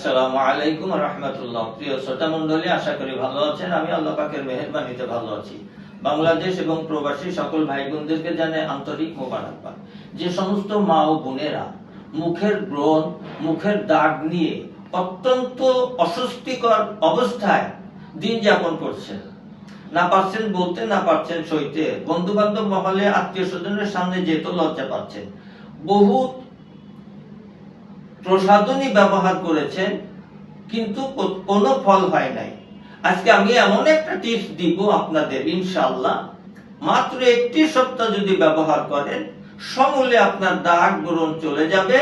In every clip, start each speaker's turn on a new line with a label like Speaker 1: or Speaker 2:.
Speaker 1: আসসালামু আলাইকুম রহমতুল্লাহ। প্রিয় শ্রোতা মণ্ডলী, আশা করি ভালো আছেন। আমি আল্লাহ পাকের মেহেরবানিতে ভালো আছি। বাংলাদেশ এবং প্রবাসী সকল ভাই বোনদেরকে জানে আন্তরিক যে সমস্ত মা ও বোনেরা মুখের ব্রণ, মুখের দাগ নিয়ে অত্যন্ত অস্বস্তিকর অবস্থায় দিন যাপন করছেন। না পারছেন বলতে, না পারছেন সইতে। বন্ধু বান্ধব মহলে, আত্মীয় স্বজনের সামনে যেতে লজ্জা পাচ্ছেন, বহুত প্রসাধনী ব্যবহার করেছেন, কিন্তু কোনো ফল হয় নাই। আজকে আমি এমন একটা টিপস দিব আপনাদের, ইনশাআল্লাহ। মাত্র একটি সপ্তাহ যদি ব্যবহার করেন, সমূলে আপনার দাগ ব্রণ চলে যাবে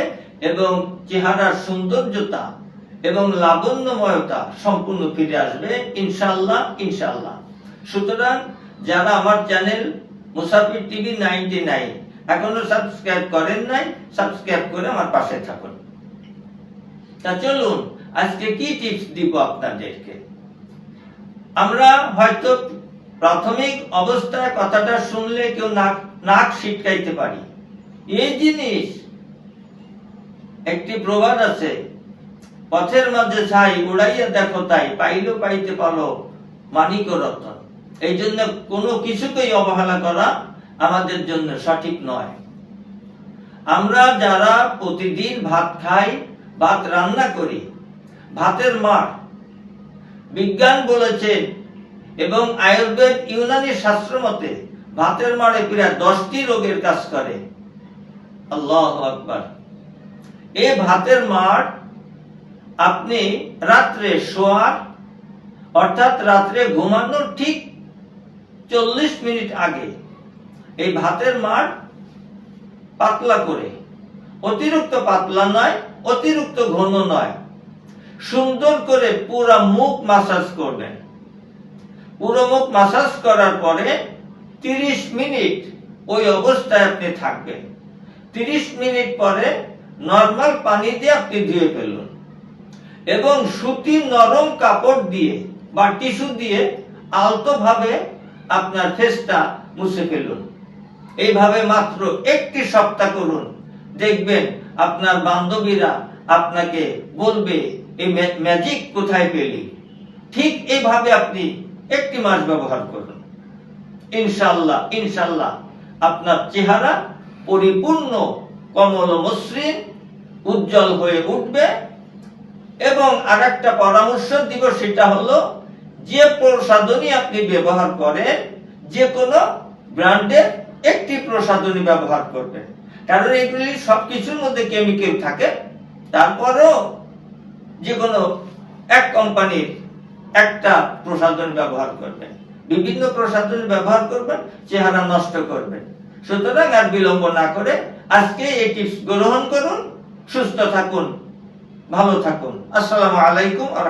Speaker 1: এবং চেহারার সৌন্দর্যতা এবং লাবণ্যময়তা সম্পূর্ণ ফিরে আসবে, ইনশাআল্লাহ ইনশাআল্লাহ। সুতরাং যারা আমার channel Musafir TV ninety nine এখনও সাবস্ক্রাইব করেন নাই, সাবস্ক্রাইব করে আমার পাশে থাকুন। তা চলুন, আজকে কি টিপস দিব আপনাদেরকে? আমরা হয়তো প্রাথমিক অবস্থায় কথাটা শুনলে কেউ নাক নাক ছিটকাইতে পারি। এই জিনিস, একটি প্রবাদ আছে, পথের মাঝে ছাই উড়াইয়া দেখো তাই, পাইলো পাইতে পারো মানিক রতন এই জন্য কোনো কিছুকেই অবহেলা করা আমাদের জন্য সঠিক নয়। আমরা যারা প্রতিদিন ভাত খাই ভাত রান্না করি। ভাতের মার বিজ্ঞান বলেছে এবং আয়ুর্বেদ ইউনানি শাস্ত্র মতে ভাতের মারে প্রায় দশটি রোগের কাজ করে। আল্লাহ আকবার। এই ভাতের মার আপনি রাত্রে শোয়ার, অর্থাৎ রাত্রে ঘুমানোর ঠিক চল্লিশ মিনিট আগে এই ভাতের মার পাতলা করে অতিরিক্ত পাতলা নয়, অতিরিক্ত ঘন নয়। সুন্দর করে পুরো মুখ মাসাজ করবেন। পুরো মুখ মাসাজ করার পরে তিরিশ মিনিট ওই অবস্থায় আপনি থাকবেন। তিরিশ মিনিট পরে নর্মাল পানি দিয়ে আপনি ধুয়ে ফেলুন। এবং সুতি নরম কাপড় দিয়ে বা টিস্যু দিয়ে আলতো ভাবে আপনার ফেসটা মুছে ফেলুন। এইভাবে মাত্র একটি সপ্তাহ করুন। দেখবেন আপনার বান্ধবীরা আপনাকে বলবে এই ম্যাজিক কোথায় পেলি? ঠিক এইভাবে আপনি একটি মাস ব্যবহার করুন। ইনশাল্লাহ ইনশাল্লাহ আপনার চেহারা পরিপূর্ণ কমল মসৃণ, উজ্জ্বল হয়ে উঠবে। এবং আরেকটা পরামর্শ দিব সেটা হলো, যে প্রসাধনী আপনি ব্যবহার করেন, যে কোনো ব্র্যান্ডের একটি প্রসাধনী ব্যবহার করবেন। কারণ এগুলি সবকিছুর মধ্যে কেমিক্যাল থাকে। তারপরেও যে কোনো এক কোম্পানির একটা প্রসাধন ব্যবহার করবেন। বিভিন্ন প্রসাধন ব্যবহার করবেন, চেহারা নষ্ট করবেন। সুতরাং আর বিলম্ব না করে আজকে এই টিপস গ্রহণ করুন, সুস্থ থাকুন, ভালো থাকুন। আসসালামু আলাইকুম আ